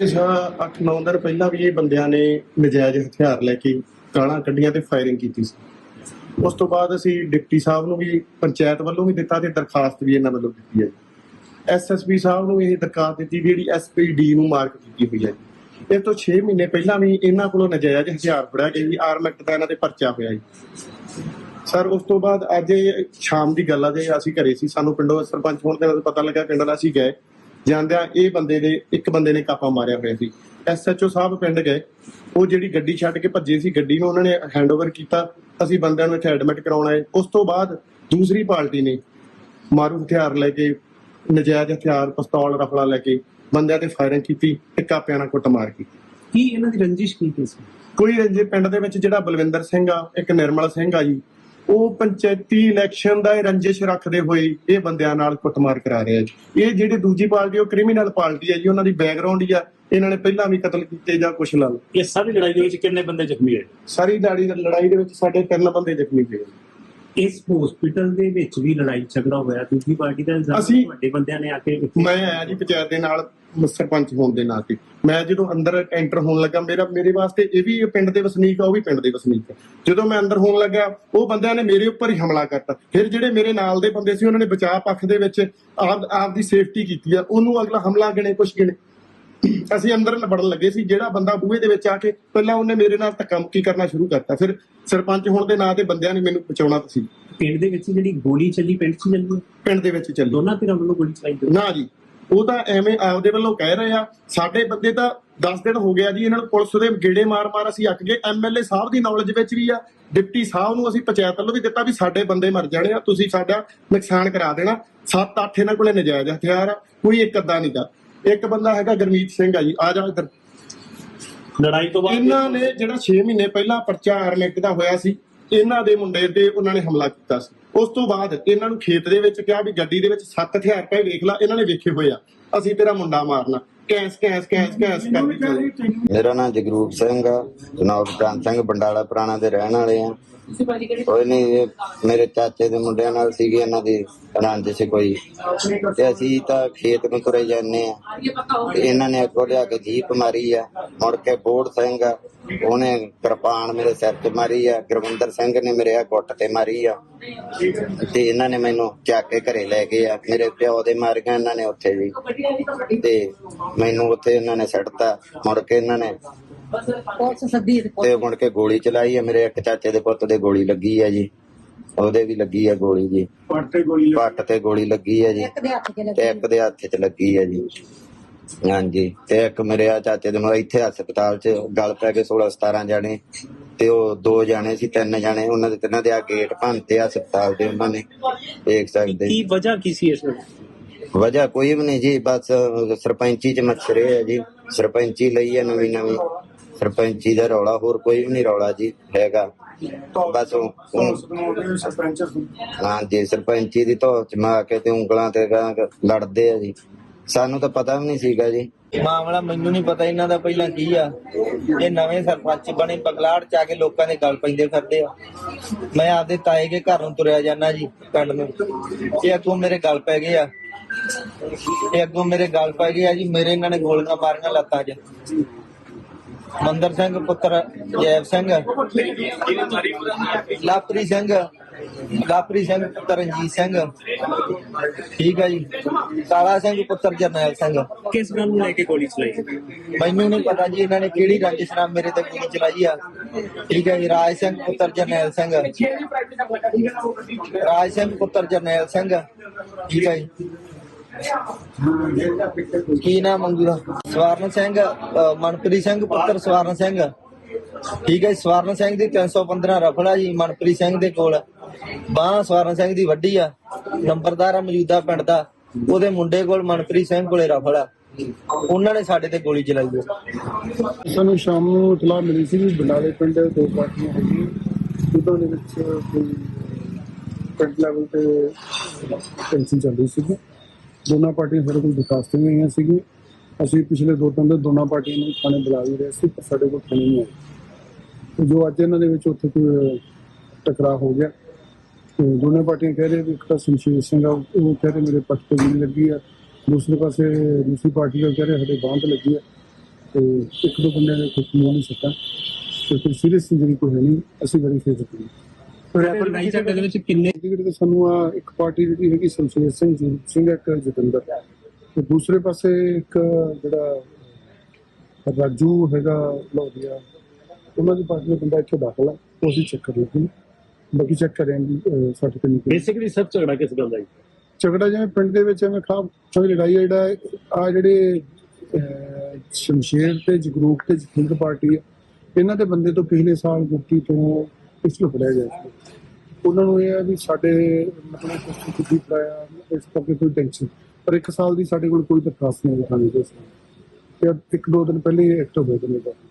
8-9 ਦਿਨ ਪਹਿਲਾਂ ਵੀ ਇਹ ਬੰਦਿਆਂ ਨੇ ਨਜਾਇਜ਼ ਹਥਿਆਰ ਲੈ ਕੇ ਗਾਲਾਂ ਕੱਢੀਆਂ ਤੇ ਫਾਇਰਿੰਗ ਕੀਤੀ ਸੀ। ਉਸ ਤੋਂ ਬਾਅਦ ਅਸੀਂ ਡਿਪਟੀ ਸਾਹਿਬ ਨੂੰ ਵੀ, ਪੰਚਾਇਤ ਵੱਲੋਂ ਵੀ ਦਿੱਤਾ ਤੇ ਦਰਖਾਸਤ ਵੀ ਇਹਨਾਂ ਵੱਲੋਂ ਦਿੱਤੀ ਹੈ। ਐਸਐਸਪੀ ਸਾਹਿਬ ਨੂੰ ਇਹ ਦਰਖਾਸਤ ਦਿੱਤੀ ਵੀ ਜਿਹੜੀ ਐਸਪੀਡੀ ਨੂੰ ਮਾਰਕ ਕੀਤੀ ਹੋਈ ਹੈ। ਇਹ ਤੋਂ 6 ਮਹੀਨੇ ਪਹਿਲਾਂ ਵੀ ਇਹਨਾਂ ਕੋਲੋਂ ਨਜਾਇਜ਼ ਹਥਿਆਰ ਫੜਿਆ ਗਿਆ ਜੀ ਆਰਮ ਐਕਟ ਦਾ ਇਹਨਾਂ ਤੇ ਪਰਚਾ ਹੋਇਆ ਜੀ ਸਰ, ਉਸ ਤੋਂ ਬਾਅਦ ਅੱਜ ਸ਼ਾਮ ਦੀ ਗੱਲ ਆ, ਜੇ ਅਸੀਂ ਘਰੇ ਸੀ, ਸਾਨੂੰ ਪਿੰਡੋਂ ਸਰਪੰਚ ਹੋਣ ਦੇ ਨਾਲ ਪਤਾ ਲੱਗਾ, ਪਿੰਡ ਦਾ ਅਸੀਂ ਗਏ। ਜਾਂਦਿਆਂ ਇਹ ਬੰਦੇ ਦੇ ਇੱਕ ਬੰਦੇ ਨੇ ਕਾਪਾ ਮਾਰਿਆ ਹੋਇਆ ਸੀ। ਐਸਐਚਓ ਸਾਹਿਬ ਪਿੰਡ ਗਏ। ਉਹ ਜਿਹੜੀ ਗੱਡੀ ਛੱਡ ਕੇ ਭੱਜੇ ਸੀ ਗੱਡੀ ਨੂੰ ਉਹਨਾਂ ਨੇ ਹੈਂਡਓਵਰ ਕੀਤਾ। ਅਸੀਂ ਬੰਦਿਆਂ ਨੂੰ ਇੱਥੇ ਐਡਮਿਟ ਕਰਾਉਣ ਆਏ। ਉਸ ਤੋਂ ਬਾਅਦ ਦੂਸਰੀ ਪਾਰਟੀ ਨੇ ਮਾਰੂ ਹਥਿਆਰ ਲੈ ਕੇ ਨਜਾਇਜ਼ ਹਥਿਆਰ ਪਿਸਤੌਲ ਰਫਲਾ ਲੈ ਕੇ ਬੰਦਿਆਂ ਤੇ ਫਾਇਰਿੰਗ ਕੀਤੀ ਤੇ ਕਾਪਿਆਂ ਨਾਲ ਕੁੱਟਮਾਰ ਕੀਤੀ। ਕੀ ਇਹਨਾਂ ਦੀ ਰੰਜਿਸ਼ ਕੀ ਕੀ ਸੀ? ਕੋਈ ਰੰਜੇ ਪਿੰਡ ਦੇ ਵਿੱਚ ਜਿਹੜਾ ਬਲਵਿੰਦਰ ਸਿੰਘ ਆ ਇੱਕ ਨਿਰਮਲ ਸਿੰਘ ਆ ਜੀ ਉਹ ਪੰਚਾਇਤੀ ਇਲੈਕਸ਼ਨ ਦਾ ਇਹ ਰੰਜਿਸ਼ ਰੱਖਦੇ ਹੋਏ ਇਹ ਬੰਦਿਆਂ ਨਾਲ ਕੁੱਟਮਾਰ ਕਰਾ ਰਹੇ ਆ ਜੀ। ਇਹ ਜਿਹੜੀ ਦੂਜੀ ਪਾਰਟੀ ਉਹ ਕ੍ਰਿਮੀਨਲ ਪਾਰਟੀ ਹੈ ਜੀ ਉਹਨਾਂ ਦੀ ਬੈਕਗ੍ਰਾਉਂਡ ਹੀ ਆ। ਇਹਨਾਂ ਨੇ ਪਹਿਲਾਂ ਵੀ ਕਤਲ ਕੀਤੇ ਜਾਂ ਕੁਛ ਲਾ ਲਓ। ਇਸ ਸਾਰੀ ਲੜਾਈ ਦੇ ਵਿੱਚ ਕਿੰਨੇ ਬੰਦੇ ਜ਼ਖਮੀ ਹੋਏ? ਸਾਰੀ ਲੜਾਈ ਲੜਾਈ ਦੇ ਵਿੱਚ ਸਾਡੇ ਤਿੰਨ ਬੰਦੇ ਜ਼ਖਮੀ ਹੋਏ ਇਸ ਹਸਪੀਟਲ ਦੇ ਵਿੱਚ ਵੀ ਲੜਾਈ ਝਗੜਾ ਹੋਇਆ। ਦੂਜੀ ਪਾਰਟੀ ਦਾ ਇਲਜ਼ਾਮ ਅਸੀਂ- ਵੱਡੇ ਬੰਦਿਆਂ ਨੇ ਆ ਕੇ ਇੱਥੇ ਮੈਂ ਆਇਆ ਜੀ ਪੰਚਾਇਤ ਦੇ ਨਾਲ ਸਰਪੰਚ ਹੋਣ ਦੇ ਨਾਤੇ ਮੈਂ ਜਦੋਂ ਅੰਦਰ ਐਂਟਰ ਹੋਣ ਲੱਗਾ ਮੇਰਾ ਮੇਰੇ ਵਾਸਤੇ ਇਹ ਵੀ ਪਿੰਡ ਦੇ ਵਸਨੀਕ ਆ ਉਹ ਵੀ ਪਿੰਡ ਦੇ ਵਸਨੀਕ ਆ। ਜਦੋਂ ਮੈਂ ਅੰਦਰ ਹੋਣ ਲੱਗਾ ਉਹ ਬੰਦਿਆਂ ਨੇ ਮੇਰੇ ਉੱਪਰ ਹੀ ਹਮਲਾ ਕਰਤਾ। ਫਿਰ ਜਿਹੜੇ ਮੇਰੇ ਨਾਲ ਦੇ ਬੰਦੇ ਸੀ ਉਹਨਾਂ ਨੇ ਬਚਾਅ ਪੱਖ ਦੇ ਵਿੱਚ ਆਪ ਆਪ ਦੀ ਸੇਫਟੀ ਕੀਤੀ ਆ। ਉਹਨੂੰ ਅਗਲਾ ਹਮਲਾ ਗਿਣੇ ਕੁਛ ਗਿਣੇ। ਅਸੀਂ ਅੰਦਰ ਵੜਨ ਲੱਗੇ ਸੀ ਜਿਹੜਾ ਬੰਦਾ ਬੂਹੇ ਦੇ ਵਿੱਚ ਆ ਕੇ ਪਹਿਲਾਂ ਉਹਨੇ ਮੇਰੇ ਨਾਲ ਧੱਕਾਮੁੱਕੀ ਕਰਨਾ ਸ਼ੁਰੂ ਕਰਤਾ। ਫਿਰ ਸਰਪੰਚ ਹੋਣ ਦੇ ਨਾਂ ਤੇ ਬੰਦਿਆਂ ਨੇ ਮੈਨੂੰ ਬਚਾਉਣਾ ਸੀ। ਪਿੰਡ ਦੇ ਵਿੱਚ ਜਿਹੜੀ ਗੋਲੀ ਚੱਲੀ ਪਿੰਡ 'ਚ ਚੱਲੀ। ਪਿੰਡ ਦੇ ਵਿੱਚ ਚੱਲੀ। ਦੋਨਾਂ ਧਿਰਾਂ ਵੱਲੋਂ ਗੋਲੀ ਚਲਾਈ ਗਈ? ਨਾ ਜੀ ਉਹ ਤਾਂ ਐਵੇਂ ਆਪਦੇ ਵੱਲੋਂ ਕਹਿ ਰਹੇ ਆ ਸਾਡੇ ਬੰਦੇ ਤਾਂ 10 ਦਿਨ ਹੋ ਗਿਆ ਜੀ ਇਹਨਾਂ ਨੂੰ ਪੁਲਿਸ ਦੇ ਗੇੜੇ ਮਾਰ-ਮਾਰ ਅਸੀਂ ਅੱਕ ਗਏ। ਐਮਐਲਏ ਸਾਹਿਬ ਦੀ ਨੌਲੇਜ ਵਿੱਚ ਵੀ ਆ ਡਿਪਟੀ ਸਾਹਿਬ ਨੂੰ ਅਸੀਂ ਪੰਚਾਇਤ ਵੱਲੋਂ ਵੀ ਦਿੱਤਾ ਵੀ ਸਾਡੇ ਬੰਦੇ ਮਰ ਜਾਣੇ ਆ ਤੁਸੀਂ ਸਾਡਾ ਨੁਕਸਾਨ ਕਰਾ ਦੇਣਾ। 7-8 ਇਹਨਾਂ ਕੋਲੇ ਨਜਾਇਜ਼ ਹਥਿਆਰ ਆ ਕੋਈ ਇੱਕ ਅੱਧਾ ਨਹੀਂ ਦਾ ਇੱਕ ਬੰਦਾ ਹੈਗਾ ਗਰਮੀਤ ਸਿੰਘ ਆ ਜੀ ਆ ਜਾ ਇੱਧਰ। ਲੜਾਈ ਤੋਂ ਬਾਅਦ ਇਹਨਾਂ ਨੇ ਜਿਹੜਾ 6 ਮਹੀਨੇ ਪਹਿਲਾਂ ਪਰਚਾ ਆਰਮੈਕ ਦਾ ਹੋਇਆ ਸੀ ਇਹਨਾਂ ਦੇ ਮੁੰਡੇ ਤੇ ਉਹਨਾਂ ਨੇ ਹਮਲਾ ਕੀਤਾ ਸੀ। ਉਸ ਤੋਂ ਬਾਅਦ ਇਹਨਾਂ ਨੂੰ ਖੇਤ ਦੇ ਵਿੱਚ ਕਿਹਾ ਵੀ ਗੱਡੀ ਦੇ ਵਿੱਚ ਸੱਤ ਹਥਿਆਰ ਪਏ ਵੇਖ ਲੈ ਇਹਨਾਂ ਨੇ ਵੇਖੇ ਹੋਏ ਆ। ਅਸੀਂ ਤੇਰਾ ਮੁੰਡਾ ਮਾਰਨਾ। ਕੈਸ ਕੈਸ ਕੈਸ ਕੈਸ ਮੇਰਾ ਨਾਮ ਜਗਰੂਪ ਸਿੰਘ ਆ ਜਨਾਬ ਕਾਨ ਸਿੰਘ ਬੰਡਾਲਾ ਪੁਰਾਣਾ ਦੇ ਰਹਿਣ ਵਾਲੇ ਆ। ਕੋਈ ਨਹੀਂ ਇਹ ਮੇਰੇ ਚਾਚੇ ਦੇ ਮੁੰਡਿਆਂ ਨਾਲ ਸੀਗੀ ਇਹਨਾਂ ਦੀ ਰੰਜ ਕੋਈ। ਤੇ ਅਸੀਂ ਤਾਂ ਖੇਤ ਨੂੰ ਤੁਰੇ ਜਾਂਦੇ ਆ ਤੇ ਇਹਨਾਂ ਨੇ ਅੱਗੋਂ ਲਿਆ ਕੇ ਜੀਪ ਮਾਰੀ ਆ। ਮੁੜ ਕੇ ਬੋੜ ਸਿੰਘ ਆ, ਉਹਨੇ ਕਿਰਪਾਨ ਮੇਰੇ ਸਿਰ ਤੇ ਮਾਰੀ ਆ। ਗੁਰਵਿੰਦਰ ਸਿੰਘ ਨੇ ਮੇਰੇ ਆ ਗੁੱਟ ਤੇ ਮਾਰੀ ਆ। ਤੇ ਇਹਨਾਂ ਨੇ ਮੈਨੂੰ ਚੱਕ ਕੇ ਘਰੇ ਲੈ ਗਏ ਆ। ਮੇਰੇ ਪਿਓ ਦੇ ਮਾਰ ਗਏ ਇਹਨਾਂ ਨੇ ਉੱਥੇ ਵੀ। ਤੇ ਮੈਨੂੰ ਉੱਥੇ ਇਹਨਾਂ ਨੇ ਸੱਟਤਾ। ਮੁੜ ਕੇ ਇਹਨਾਂ ਨੇ ਪੁਲਿਸ ਸੱਦੀ ਤੇ ਤੇ ਮੁੜ ਕੇ ਗੋਲੀ ਚਲਾਈ ਆ ਮੇਰੇ ਇੱਕ ਚਾਚੇ ਦੇ ਪੁੱਤ ਦੇ ਗੋਲੀ ਲੱਗੀ ਆ ਜੀ। ਉਹਦੇ ਵੀ ਲੱਗੀ ਆ ਗੋਲੀ ਜੀ। ਪੱਟ ਤੇ ਗੋਲੀ ਲੱਗੀ। ਆ ਜੀ। ਇੱਕ ਦੇ ਹੱਥ 'ਚ ਤੇ ਲੱਗੀ ਇੱਕ ਦੇ ਹੱਥ 'ਚ ਲੱਗੀ ਆ ਜੀ। ਹਾਂਜੀ ਤੇ ਇੱਕ ਮੇਰੇ ਆ ਚਾਚੇ ਦੇ ਨੂੰ ਇੱਥੇ ਹਸਪਤਾਲ 'ਚ ਗਲ ਪੈ ਕੇ 16 17 ਜਾਣੇ ਤੇ ਉਹ ਦੋ ਜਾਣੇ ਸੀ ਤਿੰਨ ਜਾਣੇ ਉਹਨਾਂ ਦੇ ਤਿੰਨਾਂ ਦੇ ਆ ਗੇਟ ਭੰਨਤੇ ਆ ਹਸਪਤਾਲ ਦੇ ਉਹਨਾਂ ਨੇ ਦੇਖ ਸਕਦੇ। ਕੀ ਵਜ੍ਹਾ ਕੀ ਸੀ ਇਸ ਵਿੱਚ ਵਜ੍ਹਾ ਕੋਈ ਵੀ ਨਹੀਂ ਜੀ ਬਸ ਸਰਪੰਚੀ ਚ ਮਛਰੇ ਹੈ ਜੀ ਸਰਪੰਚੀ ਲਈ ਹੈ ਨਵੀਂ ਨਵੀਂ ਸਰਪੰਚੀ ਦਾ ਰੌਲਾ, ਹੋਰ ਕੋਈ ਵੀ ਨਹੀਂ ਰੌਲਾ ਜੀ ਹੈਗਾ। ਬਸ ਉਹ- ਉਹ- ਹਾਂ ਜੀ, ਸਰਪੰਚੀ ਦੀ ਧੌ ਚ ਮਾ ਕੇ ਤੇ ਉਂਗਲਾਂ ਤੇ ਗਾਂ ਲੜਦੇ ਆ ਜੀ। ਸਾਨੂੰ ਤਾਂ ਪਤਾ ਵੀ ਨਹੀਂ ਸੀਗਾ ਜੀ। ਮਾਮਲਾ ਮੈਨੂੰ ਨਹੀਂ ਪਤਾ ਇਹਨਾਂ ਦਾ ਪਹਿਲਾਂ ਕੀ ਆ। ਇਹ ਨਵੇਂ ਸਰਪੰਚ ਬਣੇ, ਬਗਲਾੜ ਚ ਆ ਕੇ ਲੋਕਾਂ ਦੇ ਗੱਲ ਪੈਂਦੇ ਫਿਰਦੇ ਆ। ਮੈਂ ਆਪਦੇ ਤਾਏ ਕੇ ਘਰ ਨੂੰ ਤੁਰਿਆ ਜਾਣਾ ਜੀ, ਪਿੰਡ ਨੂੰ। ਇਹ ਅੱਗੋਂ ਮੇਰੇ ਗਲ ਪੈ ਗਏ ਆ। ਇਹ ਅੱਗੋਂ ਮੇਰੇ ਗਲ ਪੈ ਗਏ ਆ ਜੀ, ਮੇਰੇ ਇਹਨਾਂ ਨੇ ਗੋਲੀਆਂ ਮਾਰੀਆਂ ਲੱਤਾਂ 'ਚ। ਮੰਦਰ ਸਿੰਘ ਪੁੱਤਰ ਜੈਬ ਸਿੰਘ ਲਾਪਰੀ ਸਿੰਘ ਲਾਪਰੀ ਸਿੰਘ ਪੁੱਤਰ ਰਣਜੀਤ ਸਿੰਘ। ਠੀਕ ਆ ਜੀ। ਕਾਲਾ ਸਿੰਘ ਪੁੱਤਰ ਜਰਨੈਲ ਸਿੰਘ। ਕਿਸ ਗੱਲ ਨੂੰ ਲੈ ਕੇ ਗੋਲੀ ਚਲਾਈ? ਮੈਨੂੰ ਨਹੀਂ ਪਤਾ ਜੀ ਇਹਨਾਂ ਨੇ ਕਿਹੜੀ ਰੰਜਿਸ਼ ਨਾਲ ਮੇਰੇ ਤੇ ਗੋਲੀ ਚਲਾਈ ਆ। ਠੀਕ ਹੈ ਜੀ ਰਾਜ ਸਿੰਘ ਪੁੱਤਰ ਜਰਨੈਲ ਸਿੰਘ। ਰਾਜ ਸਿੰਘ ਪੁੱਤਰ ਜਰਨੈਲ ਸਿੰਘ। ਠੀਕ ਹੈ ਜੀ। ਕੀ ਨਾਮ ਮੰਗੂਗਾ ਸਵਰਨ ਸਿੰਘ ਮਨਪ੍ਰੀਤ ਸਿੰਘ, ਪੁੱਤਰ ਸਵਰਨ ਸਿੰਘ। ਠੀਕ ਹੈ ਸਵਰਨ ਸਿੰਘ ਦੀ 315 ਰਫਲਾ ਜੀ, ਮਨਪ੍ਰੀਤ ਸਿੰਘ ਦੇ ਕੋਲ। ਬਾਹ ਸਵਰਨ ਸਿੰਘ ਦੀ ਵੱਡੀ ਆ, ਨੰਬਰਦਾਰ ਆ ਮੌਜੂਦਾ ਪਿੰਡ ਦਾ। ਉਹਦੇ ਮੁੰਡੇ ਕੋਲ ਮਨਪ੍ਰੀਤ ਸਿੰਘ ਕੋਲੇ ਰਫਲ ਆ। ਉਹਨਾਂ ਨੇ ਸਾਡੇ ਤੇ ਗੋਲੀ ਚਲਾਈ ਆ। ਸਾਨੂੰ ਸ਼ਾਮ ਨੂੰ ਇਤਲਾਹ ਮਿਲੀ ਸੀ ਵੀ ਬਨਾਲੇ ਪਿੰਡ ਦੋ ਪਾਰਟੀਆਂ ਹੈਗੀਆਂ। ਉਹਨਾਂ ਦੇ ਵਿੱਚ ਕੋਈ ਪਿੰਡ ਲੈਵਲ ਤੇ ਟੈਂਸ਼ਨ ਚੱਲ ਰਹੀ ਸੀ ਦੋਨਾਂ ਪਾਰਟੀਆਂ ਸਾਡੇ ਕੋਲ ਦਰਖਾਸਤਾਂ ਵੀ ਆਈਆਂ ਸੀ ਅਸੀਂ ਪਿਛਲੇ ਦੋ ਤਿੰਨ ਦਿਨ ਦੋਨਾਂ ਪਾਰਟੀਆਂ ਨੂੰ ਥਾਣੇ ਬੁਲਾ ਵੀ ਰਹੇ ਸੀ, ਪਰ ਸਾਡੇ ਕੋਲ ਥਾਣੇ ਨਹੀਂ ਆਏ। ਤੇ ਜੋ ਅੱਜ ਇਹਨਾਂ ਦੇ ਵਿੱਚ ਉੱਥੇ ਕੋਈ ਟਕਰਾਅ ਹੋ ਗਿਆ, ਤੇ ਦੋਨੇ ਪਾਰਟੀਆਂ ਕਹਿ ਰਹੇ ਵੀ ਇੱਕ ਤਾਂ ਸੰਸ਼ੀਰ ਸਿੰਘ ਆ, ਉਹ ਕਹਿ ਰਹੇ ਮੇਰੇ ਪੱਟ ਤੇ ਗੋਲੀ ਲੱਗੀ ਆ। ਦੂਸਰੇ ਪਾਸੇ ਦੂਸਰੀ ਪਾਰਟੀ ਦਾ ਕਹਿ ਰਹੇ ਸਾਡੇ ਬਾਂਹ ਤੇ ਲੱਗੀ ਆ, ਤੇ ਇੱਕ ਦੋ ਬੰਦਿਆਂ ਦੇ ਕੋਈ ਨਹੀਂ ਸੱਟਾਂ ਤੇ ਕੋਈ ਸੀਰੀਅਸ ਇੰਜਰੀ ਕੋਈ ਹੈ ਨਹੀਂ, ਅਸੀਂ ਵੈਰੀਫਾਈ ਕਰਦੇ ਦੇ ਵਿੱਚ ਕਿੰਨੇ ਜਿਹੜੇ ਤੇ ਸਾਨੂੰ ਆ ਇੱਕ ਪਾਰਟੀ ਜਿਹੜੀ ਹੈਗੀ ਸੰਸ਼ੇਰ ਸਿੰਘ ਜੀ ਸਿੰਘ ਇੱਕ ਜਤਿੰਦਰ। ਤੇ ਦੂਸਰੇ ਪਾਸੇ ਇੱਕ ਜਿਹੜਾ ਰਾਜੂ ਹੈਗਾ ਲੋਧੀਆ ਉਹਨਾਂ ਦੀ ਪਾਰਟੀ ਦਾ ਬੰਦਾ ਇੱਥੇ ਦਾਖਲ ਆ ਉਹ ਅਸੀਂ ਚੈੱਕ ਕਰ ਲਈਏ। ਬਾਕੀ ਚੈੱਕ ਕਰਾਂਗੇ ਅਹ, ਸਾਡੇ ਤੇ ਨਹੀਂ ਕੋਈ ਬੇਸਿਕਲੀ ਸਰ ਝਗੜਾ ਕਿਸ ਗੱਲ ਦਾ ਜੀ? ਝਗੜਾ ਜਿਵੇਂ ਪਿੰਡ ਦੇ ਵਿੱਚ ਐਵੇਂ ਖਾਬ ਸਾਰੀ ਲੜਾਈ ਆ ਜਿਹੜਾ ਆ ਜਿਹੜੇ ਅਹ, ਸ਼ਮਸ਼ੇਰ ਤੇ ਜਗਰੂਪ ਤੇ ਜਥਿੰਦਰ ਪਾਰਟੀ ਇਹਨਾਂ ਦੇ ਬੰਦੇ ਤੋਂ ਪਿਛਲੇ ਸਾਲ ਗੁੱਟੀ ਤੋਂ ਪਿਛਲੇ ਫੜਿਆ ਗਿਆ ਸੀ। ਉਹਨਾਂ ਨੂੰ ਇਹ ਆ ਵੀ ਸਾਡੇ ਮਤਲਬ ਕੁਝ ਕੁਝ ਫੜਾਇਆ, ਇਸ ਕਰਕੇ ਕੋਈ ਟੈਨਸ਼ਨ ਪਰ ਇੱਕ ਸਾਲ ਦੀ ਸਾਡੇ ਕੋਲ ਕੋਈ ਦਰਖਾਸਤ ਨਹੀਂ ਦਿਖਾਣੀ ਦੇ ਤੇ ਇੱਕ ਦੋ ਦਿਨ ਪਹਿਲੇ ਐਕਟ ਹੋ ਗਏ ਨੇ